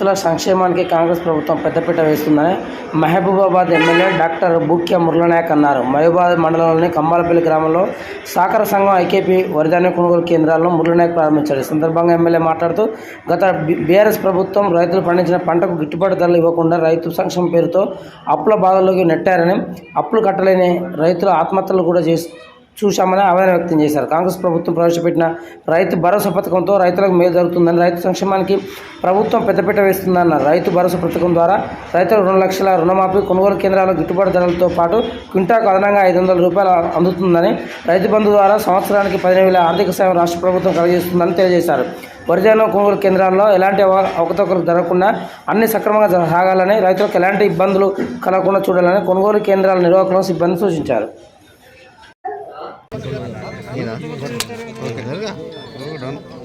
రైతుల సంక్షేమానికి కాంగ్రెస్ ప్రభుత్వం పెద్దపీట వేస్తుందని మహబూబాబాద్ ఎమ్మెల్యే డాక్టర్ బుక్య మురళనాయక్ అన్నారు. మహబూబాబాద్ మండలంలోని కమ్మాలపల్లి గ్రామంలో సహకార సంఘం ఐకేపీ వరిధాన్య కొనుగోలు కేంద్రాలను మురళనాయక్ ప్రారంభించారు. ఈ సందర్భంగా ఎమ్మెల్యే మాట్లాడుతూ గత బీఆర్ఎస్ ప్రభుత్వం రైతులు పండించిన పంటకు గిట్టుబాటు ధరలు ఇవ్వకుండా రైతు సంక్షేమం పేరుతో అప్పుల బాధల్లోకి నెట్టారని అప్పులు కట్టలేని రైతులు ఆత్మహత్యలు కూడా చేసి చూశామని ఆవేదన వ్యక్తం చేశారు. కాంగ్రెస్ ప్రభుత్వం ప్రవేశపెట్టిన రైతు భరోసా పథకంతో రైతులకు మేలు జరుగుతుందని రైతు సంక్షేమానికి ప్రభుత్వం పెద్దపీట వేస్తుందన్నారు రైతు భరోసా పథకం ద్వారా రైతులు రెండు లక్షల రుణమాఫీ కొనుగోలు కేంద్రాల గిట్టుబాటు ధరలతో పాటు క్వింటాకు అదనంగా ఐదు వందల రూపాయలు అందుతుందని రైతు బంధు ద్వారా సంవత్సరానికి పదిహేను వేల ఆర్థిక సాయం రాష్ట్ర ప్రభుత్వం కలిగిస్తుందని తెలియజేశారు. వరిధాన్యం కొనుగోలు కేంద్రాల్లో ఎలాంటి అవకతవకలు జరగకుండా అన్ని సక్రమంగా సాగాలని రైతులకు ఎలాంటి ఇబ్బందులు కలగకుండా చూడాలని కొనుగోలు కేంద్రాల నిర్వాహకులను సిబ్బంది సూచించారు.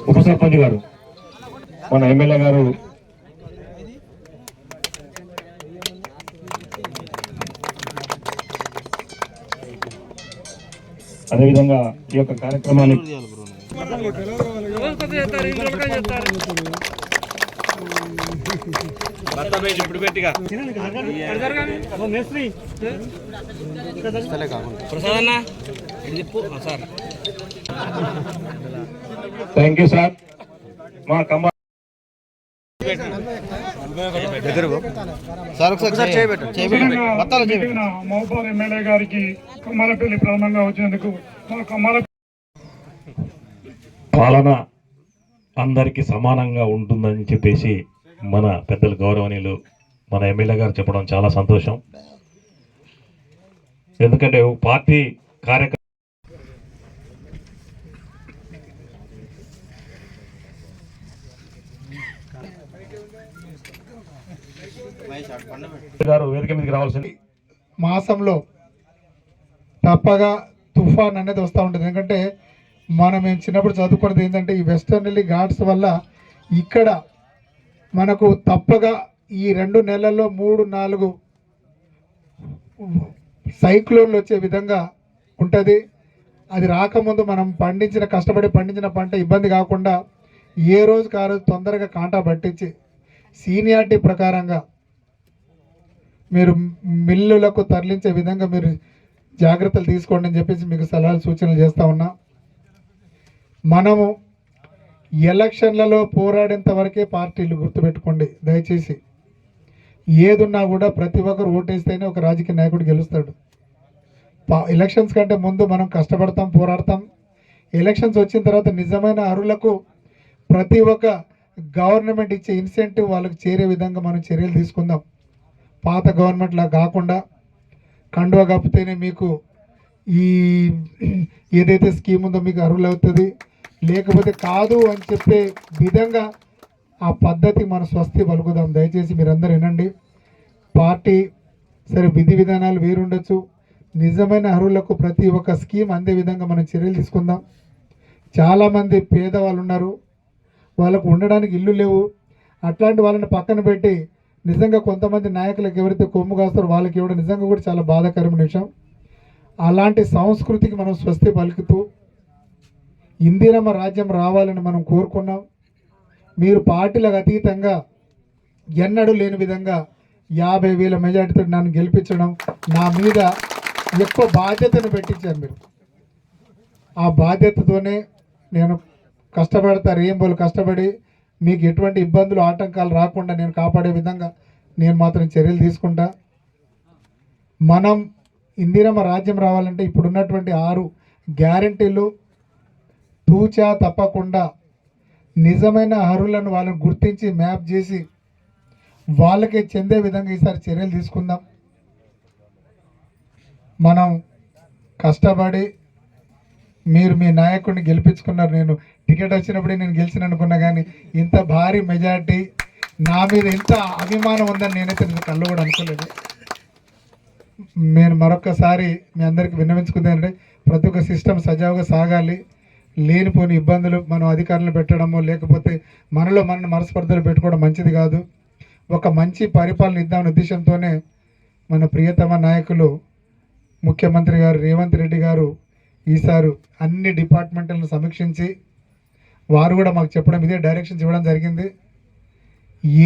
ఉప సర్పంచ్ గారు మన ఎమ్మెల్యే గారు. అదేవిధంగా ఈ యొక్క కార్యక్రమాన్ని థ్యాంక్ యూ సార్. మా కమ్మ మహబూబ్ ఎమ్మెల్యే గారికి కమ్మలపల్లి ప్రారంభంగా వచ్చినందుకు మా కమ్మల పాలన అందరికీ సమానంగా ఉంటుందని చెప్పేసి మన పెద్దలు గౌరవనీయులు మన ఎమ్మెల్యే గారు చెప్పడం చాలా సంతోషం. ఎందుకంటే పార్టీ కార్యక్రమం గారు వేదిక మీదకి రావాల్సింది. మాసంలో తప్పగా తుఫాన్ అనేది వస్తూ ఉంటుంది. ఎందుకంటే మనం మేము చిన్నప్పుడు చదువుకున్నది ఏంటంటే ఈ వెస్టర్న్ ఘాట్స్ వల్ల ఇక్కడ మనకు తప్పగా ఈ రెండు నెలల్లో మూడు నాలుగు సైక్లోన్లు వచ్చే విధంగా ఉంటుంది. అది రాకముందు మనం పండించిన కష్టపడి పండించిన పంట ఇబ్బంది కాకుండా ఏ రోజుకి ఆ రోజు తొందరగా కాంటా పట్టించి సీనియారిటీ ప్రకారంగా మీరు మిల్లులకు తరలించే విధంగా మీరు జాగ్రత్తలు తీసుకోండి అని చెప్పేసి మీకు సలహాలు సూచనలు చేస్తూ ఉన్నా. మనము ఎలక్షన్లలో పోరాడేంత వరకే పార్టీలు గుర్తుపెట్టుకోండి దయచేసి. ఏదున్నా కూడా ప్రతి ఒక్కరు ఓటేస్తేనే ఒక రాజకీయ నాయకుడు గెలుస్తాడు. పా- ఎలక్షన్స్ కంటే ముందు మనం కష్టపడతాం పోరాడతాం. ఎలక్షన్స్ వచ్చిన తర్వాత నిజమైన అరులకు ప్రతి ఒక్క గవర్నమెంట్ ఇచ్చే ఇన్సెంటివ్ వాళ్ళకి చేరే విధంగా మనం చర్యలు తీసుకుందాం. పాత గవర్నమెంట్లా కాకుండా కండువా కప్పితేనే మీకు ఈ ఏదైతే స్కీమ్ ఉందో మీకు అర్హులు అవుతుంది లేకపోతే కాదు అని చెప్పే విధంగా ఆ పద్ధతి మన స్వస్తి పలుకుదాం. దయచేసి మీరందరూ వినండి. పార్టీ సరే విధి విధానాలు వేరుండొచ్చు. నిజమైన అర్హులకు ప్రతి ఒక్క స్కీమ్ అందే విధంగా మనం చర్యలు తీసుకుందాం. చాలామంది పేదవాళ్ళు ఉన్నారు. వాళ్ళకు ఉండడానికి ఇల్లు లేవు. అట్లాంటి వాళ్ళని పక్కన పెట్టి నిజంగా కొంతమంది నాయకులకు ఎవరైతే కొమ్ము కాస్తారో వాళ్ళకి ఇవ్వడం నిజంగా కూడా చాలా బాధాకరమైన విషయం. అలాంటి సంస్కృతికి మనం స్వస్తి పలుకుతూ ఇందిరమ్మ రాజ్యం రావాలని మనం కోరుకున్నాం. మీరు పార్టీలకు అతీతంగా ఎన్నడూ లేని విధంగా యాభై వేల మెజార్టీతో నన్ను గెలిపించడం నా మీద ఎక్కువ బాధ్యతను పెట్టించారు మీరు. ఆ బాధ్యతతోనే నేను కష్టపడతా రేంబోలు కష్టపడి మీకు ఎటువంటి ఇబ్బందులు ఆటంకాలు రాకుండా నేను కాపాడే విధంగా నేను మాత్రం చర్యలు తీసుకుంటా. మనం ఇందిరమ్మ రాజ్యం రావాలంటే ఇప్పుడున్నటువంటి ఆరు గ్యారంటీలు తూచా తప్పకుండా నిజమైన అర్హులను వాళ్ళని గుర్తించి మ్యాప్ చేసి వాళ్ళకి చెందే విధంగా ఈసారి చర్యలు తీసుకుందాం. మనం కష్టపడి మీరు మీ నాయకుడిని గెలిపించుకున్నారు. నేను టికెట్ వచ్చినప్పుడే నేను గెలిచిన అనుకున్నా కానీ ఇంత భారీ మెజారిటీ నా మీద ఇంత అభిమానం ఉందని నేనైతే నేను కళ్ళు కూడా అనుకోలేదు. నేను మరొకసారి మీ అందరికి విన్నవించుకుందంటే ప్రతి ఒక్క సిస్టమ్ సజావుగా సాగాలి. లేనిపోని ఇబ్బందులు మనం అధికారులను పెట్టడము లేకపోతే మనలో మనల్ని మనస్పర్ధలు పెట్టుకోవడం మంచిది కాదు. ఒక మంచి పరిపాలన ఇద్దామనే ఉద్దేశంతోనే మన ప్రియతమ నాయకులు ముఖ్యమంత్రి గారు రేవంత్ రెడ్డి గారు ఈసారి అన్ని డిపార్ట్మెంట్లను సమీక్షించి వారు కూడా మాకు చెప్పడం ఇదే డైరెక్షన్స్ ఇవ్వడం జరిగింది.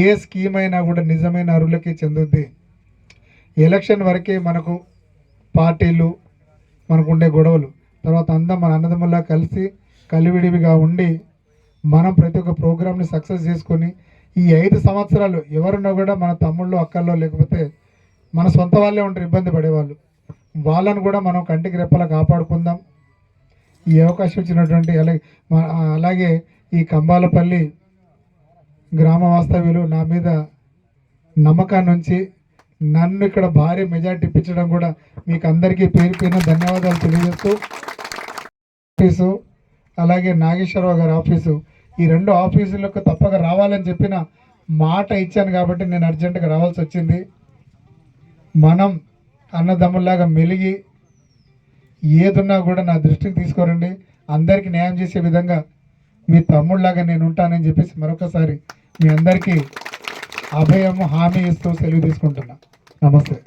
ఏ స్కీమ్ అయినా కూడా నిజమైన అరులకి చెందుద్ది. ఎలక్షన్ వరకే మనకు పార్టీలు మనకు ఉండే గొడవలు తర్వాత అందరం మన అన్నదమ్ముల్లా కలిసి కలివిడివిగా ఉండి మనం ప్రతి ఒక్క ప్రోగ్రామ్ని సక్సెస్ చేసుకొని ఈ ఐదు సంవత్సరాలు ఎవరున్నా కూడా మన తమ్ముళ్ళు అక్కల్లో లేకపోతే మన సొంత వాళ్ళే ఉంటారు ఇబ్బంది పడేవాళ్ళు. వాళ్ళను కూడా మనం కంటికి రెప్పలా కాపాడుకుందాం. ఈ అవకాశం ఇచ్చినటువంటి అలాగే అలాగే ఈ కంబాలపల్లి గ్రామ వాస్తవ్యులు నా మీద నమ్మకాన్ని ఉంచి నన్ను ఇక్కడ భారీ మెజార్టీ ఇప్పించడం కూడా మీకు అందరికీ పేరు పైన ధన్యవాదాలు తెలియజేస్తూ అలాగే నాగేశ్వరరావు గారి ఆఫీసు. ఈ రెండు ఆఫీసులకు తప్పక రావాలని చెప్పిన మాట ఇచ్చాను కాబట్టి నేను అర్జెంటుగా రావాల్సి వచ్చింది. మనం అన్నదమ్ముల్లాగా మెలిగి ఏదున్నా కూడా నా దృష్టికి తీసుకోరండి. అందరికీ న్యాయం చేసే విధంగా మీ తమ్ముళ్ళలాగా నేను ఉంటానని చెప్పేసి మరొకసారి మీ అందరికీ అభయము హామీ ఇస్తూ సెలవు తీసుకుంటున్నా. నమస్తే.